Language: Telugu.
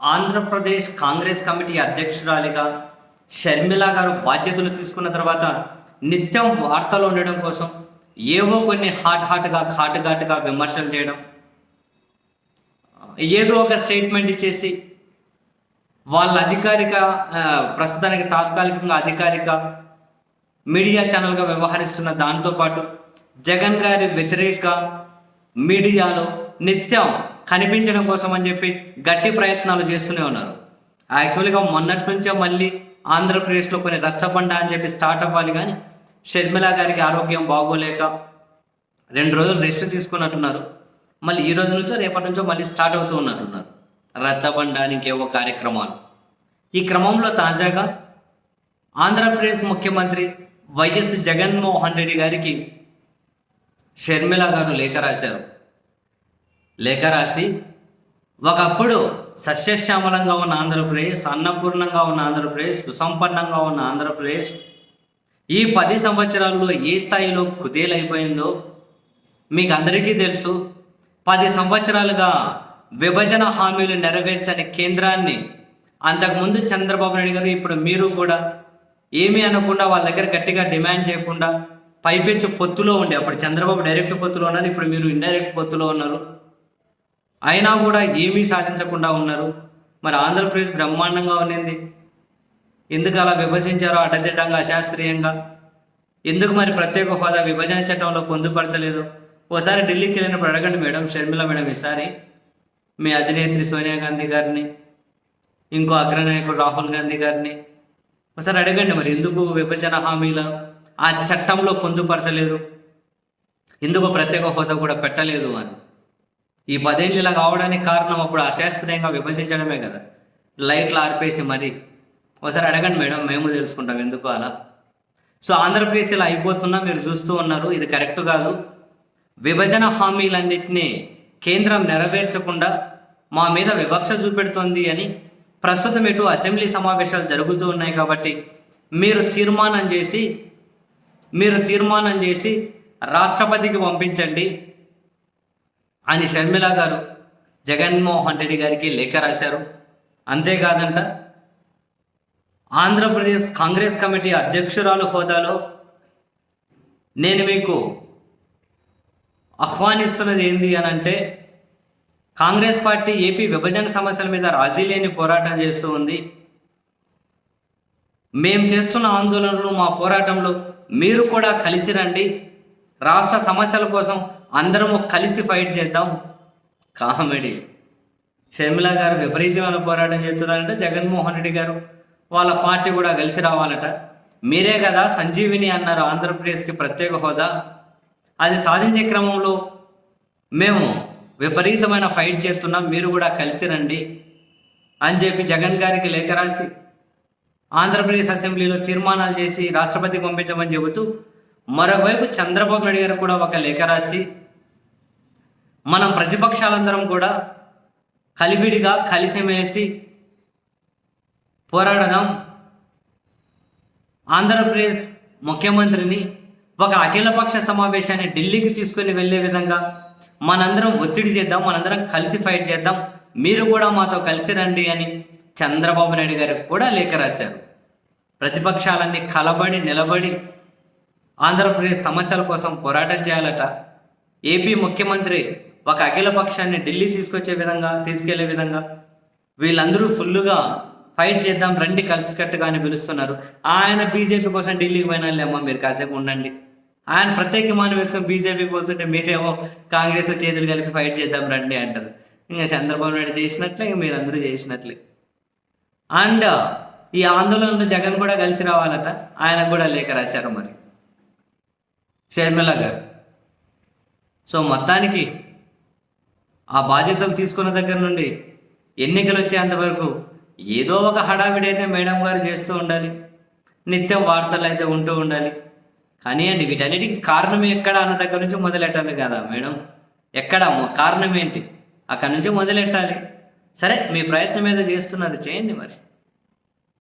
ఆంధ్రప్రదేశ్ కాంగ్రెస్ కమిటీ అధ్యక్షురాలిగా షర్మిల గారు బాధ్యతలు తీసుకున్న తర్వాత నిత్యం వార్తలు ఉండడం కోసం ఏవో కొన్ని హాట్ హాట్గా ఘాటు ఘాటుగా విమర్శలు చేయడం ఏదో ఒక స్టేట్మెంట్ ఇచ్చేసి వాళ్ళ అధికారిక ప్రస్తుతానికి తాత్కాలికంగా అధికారిక మీడియా ఛానల్గా వ్యవహరిస్తున్న దాంతోపాటు జగన్ గారి వ్యతిరేక మీడియాలో నిత్యం కనిపించడం కోసం అని చెప్పి గట్టి ప్రయత్నాలు చేస్తూనే ఉన్నారు. యాక్చువల్గా మొన్నటి నుంచే మళ్ళీ ఆంధ్రప్రదేశ్లో కొన్ని రచ్చబండ అని చెప్పి స్టార్ట్ అవ్వాలి కానీ షర్మిల గారికి ఆరోగ్యం బాగోలేక రెండు రోజులు రెస్ట్ తీసుకున్నట్టున్నారు. మళ్ళీ ఈ రోజు నుంచో రేపటి నుంచో మళ్ళీ స్టార్ట్ అవుతూ ఉన్నట్టున్నారు. రచ్చబండ అని ఇంకేవో కార్యక్రమాలు. ఈ క్రమంలో తాజాగా ఆంధ్రప్రదేశ్ ముఖ్యమంత్రి వైఎస్ జగన్మోహన్ రెడ్డి గారికి షర్మిల గారు లేఖ రాశారు. లేఖ రాసి ఒకప్పుడు సస్యశ్యామలంగా ఉన్న ఆంధ్రప్రదేశ్ అన్నపూర్ణంగా ఉన్న ఆంధ్రప్రదేశ్ సుసంపన్నంగా ఉన్న ఆంధ్రప్రదేశ్ ఈ పది సంవత్సరాల్లో ఏ స్థాయిలో కుదేలైపోయిందో మీకు అందరికీ తెలుసు. పది సంవత్సరాలుగా విభజన హామీలు నెరవేర్చని కేంద్రాన్ని అంతకుముందు చంద్రబాబు నాయుడు గారు ఇప్పుడు మీరు కూడా ఏమీ అనకుండా వాళ్ళ దగ్గర గట్టిగా డిమాండ్ చేయకుండా పైపెచ్చు పొత్తులో ఉండే అప్పుడు చంద్రబాబు డైరెక్ట్ పొత్తులో ఉన్నారు ఇప్పుడు మీరు ఇండైరెక్ట్ పొత్తులో ఉన్నారు. అయినా కూడా ఏమీ సాధించకుండా ఉన్నారు. మరి ఆంధ్రప్రదేశ్ బ్రహ్మాండంగా ఉన్నింది. ఎందుకు అలా విభజించారో అడ్డదిడ్డంగా అశాస్త్రీయంగా? ఎందుకు మరి ప్రత్యేక హోదా విభజన చట్టంలో పొందుపరచలేదు? ఓసారి ఢిల్లీకి వెళ్ళినప్పుడు అడగండి మేడం షర్మిల మేడం ఈసారి మీ అధినేత్రి సోనియా గాంధీ గారిని ఇంకో అగ్రనాయకుడు రాహుల్ గాంధీ గారిని. ఒకసారి అడగండి మరి ఎందుకు విభజన హామీలు ఆ చట్టంలో పొందుపరచలేదు? ఎందుకు ప్రత్యేక హోదా కూడా పెట్టలేదు అని? ఈ పదేళ్ళు ఇలా కావడానికి కారణం అప్పుడు అశాస్త్రీయంగా విభజించడమే కదా. లైట్లు ఆర్పేసి మరి. ఒకసారి అడగండి మేడం మేము తెలుసుకుంటాం ఎందుకు అలా. సో ఆంధ్రప్రదేశ్ ఇలా అయిపోతున్నా మీరు చూస్తూ ఉన్నారు ఇది కరెక్ట్ కాదు. విభజన హామీలన్నింటినీ కేంద్రం నెరవేర్చకుండా మా మీద వివక్ష చూపెడుతోంది అని ప్రస్తుతం ఇటు అసెంబ్లీ సమావేశాలు జరుగుతూ ఉన్నాయి కాబట్టి మీరు తీర్మానం చేసి మీరు తీర్మానం చేసి రాష్ట్రపతికి పంపించండి. అని షర్మిల గారు జగన్మోహన్ రెడ్డి గారికి లేఖ రాశారు. అంతేకాదంట ఆంధ్రప్రదేశ్ కాంగ్రెస్ కమిటీ అధ్యక్షురాలు హోదాలో నేను మీకు ఆహ్వానిస్తున్నది ఏంది అని అంటే కాంగ్రెస్ పార్టీ ఏపీ విభజన సమస్యల మీద రాజీ లేని పోరాటం చేస్తూ ఉంది. మేము చేస్తున్న ఆందోళనలు మా పోరాటంలో మీరు కూడా కలిసి రండి. రాష్ట్ర సమస్యల కోసం అందరము కలిసి ఫైట్ చేద్దాం. కామెడీ. షర్మిల గారు విపరీతమైన పోరాటం చేస్తున్నారంటే. జగన్మోహన్ రెడ్డి గారు వాళ్ళ పార్టీ కూడా కలిసి రావాలట. మీరే కదా సంజీవిని అన్నారు ఆంధ్రప్రదేశ్కి ప్రత్యేక హోదా. అది సాధించే క్రమంలో మేము విపరీతమైన ఫైట్ చేస్తున్నాం. మీరు కూడా కలిసి రండి అని చెప్పి జగన్ గారికి లేఖ రాసి ఆంధ్రప్రదేశ్ అసెంబ్లీలో తీర్మానాలు చేసి రాష్ట్రపతికి పంపించమని చెబుతూ మరోవైపు చంద్రబాబు నాయుడు గారు కూడా ఒక లేఖ రాసి మనం ప్రతిపక్షాలందరం కూడా కలివిడిగా కలిసిమెలిసి పోరాడదాం. ఆంధ్రప్రదేశ్ ముఖ్యమంత్రిని ఒక అఖిలపక్ష సమావేశాన్ని ఢిల్లీకి తీసుకొని వెళ్ళే విధంగా మనందరం ఒత్తిడి చేద్దాం మనందరం కలిసి ఫైట్ చేద్దాం. మీరు కూడా మాతో కలిసి రండి అని చంద్రబాబు నాయుడు గారికి కూడా లేఖ రాశారు. ప్రతిపక్షాలన్నీ కలబడి నిలబడి ఆంధ్రప్రదేశ్ సమస్యల కోసం పోరాటం చేయాలట. ఏపీ ముఖ్యమంత్రి ఒక అఖిల పక్షాన్ని ఢిల్లీ తీసుకొచ్చే విధంగా తీసుకెళ్ళే విధంగా వీళ్ళందరూ ఫుల్లుగా ఫైట్ చేద్దాం రండి కలిసికట్టుగా అని పిలుస్తున్నారు. ఆయన బీజేపీ కోసం ఢిల్లీకి పోయినా లేమ్మా మీరు కాసేపు ఉండండి. ఆయన ప్రత్యేకమాన వేసుకొని బీజేపీకి పోతుంటే మీరేమో కాంగ్రెస్ చేతులు కలిపి ఫైట్ చేద్దాం రండి అంటారు. ఇంకా చంద్రబాబు నాయుడు చేసినట్లే ఇంకా మీరందరూ చేసినట్లే. అండ్ ఈ ఆందోళనలో జగన్ కూడా కలిసి రావాలట. ఆయన కూడా లేఖ రాశారు మరి. షర్మిల గారు. సో మొత్తానికి ఆ బాధ్యతలు తీసుకున్న దగ్గర నుండి ఎన్నికలు వచ్చేంత వరకు ఏదో ఒక హడావిడి అయితే మేడం గారు చేస్తూ ఉండాలి. నిత్యం వార్తలు అయితే ఉంటూ ఉండాలి. కానీ అండి వీటన్నిటికి కారణం ఎక్కడ అన్న దగ్గర నుంచి మొదలెట్టాలి కదా మేడం. ఎక్కడ కారణం ఏంటి? అక్కడ నుంచి మొదలెట్టాలి. సరే మీ ప్రయత్నం ఏదో చేస్తున్నారు చేయండి మరి.